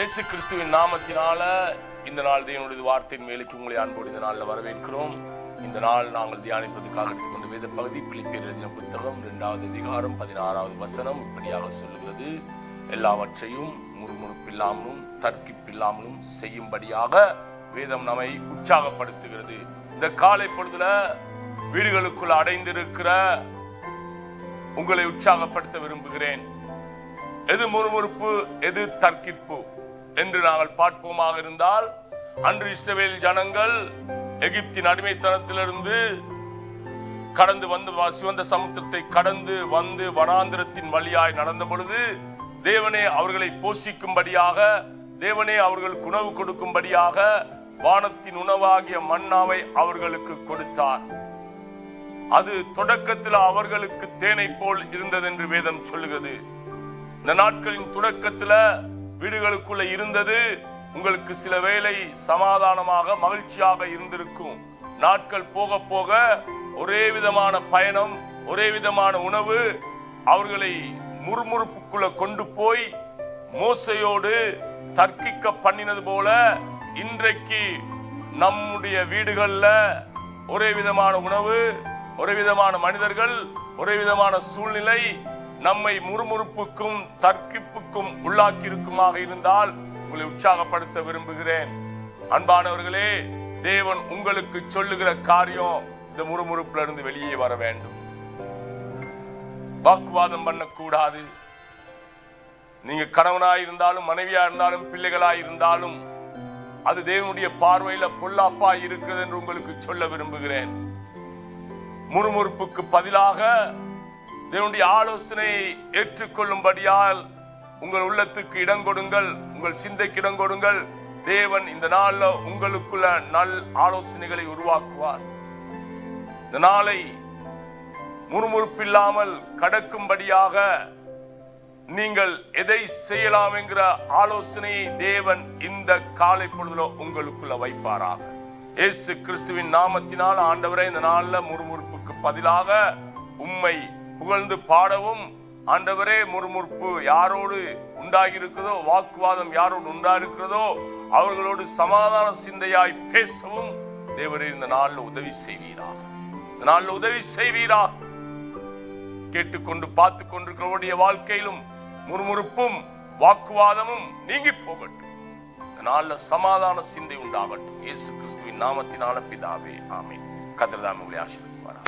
இயேசு கிறிஸ்துவின் நாமத்தினால இந்த நாள் தேவனுடைய வார்த்தையின் மேலுக்கு உங்களை அன்போடு இந்த நாளில் வரவேற்கிறோம். இந்த நாள் நாங்கள் தியானிப்பதற்காக எடுத்துக்கொண்ட வேத பகுதி பிலிப்பியர் எழுதின புத்தகம் இரண்டாவது அதிகாரம் பதினாறாவது வசனம் இப்படியாக சொல்லுகிறது. எல்லாவற்றையும் முறுமுறுப்பில்லாமலும் தர்க்கிப்பில்லாமலும் செய்யும்படியாக வேதம் நம்மை உற்சாகப்படுத்துகிறது. இந்த காலை பொழுதுல வீடுகளுக்குள் அடைந்திருக்கிற உங்களை உற்சாகப்படுத்த விரும்புகிறேன். எது முறுமுறுப்பு எது தர்க்கிப்பு? என்று நாங்கள் பார்ப்போமாக இருந்தால் அன்று இஸ்ரவேல் ஜனங்கள் எகிப்தின் அடிமைத்தனத்திலிருந்து கடந்து வந்து சிவந்த சமுத்திரத்தை கடந்து வந்து வனாந்திரத்தின் வழியாய் நடந்த பொழுது தேவனே அவர்களை போஷிக்கும்படியாக தேவனே அவர்களுக்கு உணவு கொடுக்கும்படியாக வானத்தின் உணவாகிய மன்னாவை அவர்களுக்கு கொடுத்தார். அது தொடக்கத்தில் அவர்களுக்கு தேனை போல் இருந்தது என்று வேதம் சொல்லுகிறது. இந்த நாட்களின் தொடக்கத்தில் வீடுகளுக்குள்ள இருந்தது உங்களுக்கு சில வேளை சமாதானமாக மகிழ்ச்சியாக இருந்திருக்கும். நாட்கள் போக போக ஒரே விதமான பயணம் ஒரே விதமான உணவு அவர்களை முறுமுறுப்புக்குள்ள கொண்டு போய் மோசையோடு தர்க்கிக்க பண்ணினது போல இன்றைக்கு நம்முடைய வீடுகளில் ஒரே விதமான உணவு ஒரே விதமான மனிதர்கள் ஒரே விதமான சூழ்நிலை நம்மை முறுமுறுப்புக்கும் தர்க்கிப்புக்கும் உள்ளாக்கி இருக்குமாக இருந்தால் உங்களை உற்சாகப்படுத்த விரும்புகிறேன். அன்பானவர்களே தேவன் உங்களுக்கு சொல்லுகிற காரியம் இந்த முறுமுறுப்புல இருந்து வெளியே வர வேண்டும். வாக்குவாதம் பண்ணக்கூடாது. நீங்க கணவனாய் இருந்தாலும் மனைவியா இருந்தாலும் பிள்ளைகளாய் இருந்தாலும் அது தேவனுடைய பார்வையில பொல்லாப்பா இருக்கிறது என்று உங்களுக்கு சொல்ல விரும்புகிறேன். முறுமுறுப்புக்கு பதிலாக தேவனுடைய ஆலோசனையை ஏற்றுக்கொள்ளும்படியால் உங்கள் உள்ளத்துக்கு இடம் கொடுங்கள் உங்கள் சிந்தைக்கு இடம் கொடுங்கள். தேவன் இந்த நாள்ல உங்களுக்குள்ள நல் ஆலோசனைகளை உருவாக்குவார். இந்த நாளை முறுமுறுப்பில்லாமல் கடக்கும்படியாக நீங்கள் எதை செய்யலாம் என்கிற ஆலோசனையை தேவன் இந்த காலை பொழுதுல உங்களுக்குள்ள வைப்பாராக. இயேசு கிறிஸ்துவின் நாமத்தினால் ஆண்டவரே இந்த நாளில் முறுமுறுப்புக்கு பதிலாக உம்மை புகழ்ந்து பாடவும் ஆண்டவரே முறுமுறுப்பு யாரோடு உண்டாகி இருக்கிறதோ வாக்குவாதம் யாரோடு உண்டாயிருக்கிறதோ அவர்களோடு சமாதான சிந்தையாய் பேசவும் தேவரே இந்த நாளில் உதவி செய்வீரா இந்த நாளில் உதவி செய்வீரா கேட்டுக்கொண்டு பார்த்து கொண்டிருக்கிறவருடைய வாழ்க்கையிலும் முறுமுறுப்பும் வாக்குவாதமும் நீங்கி போகட்டும். இந்த நாளில் சமாதான சிந்தை உண்டாகட்டும். இயேசு கிறிஸ்துவின் நாமத்தினால பிதாவே ஆமே கத்திரதாம் உங்களை ஆசீர்வதிப்பாரா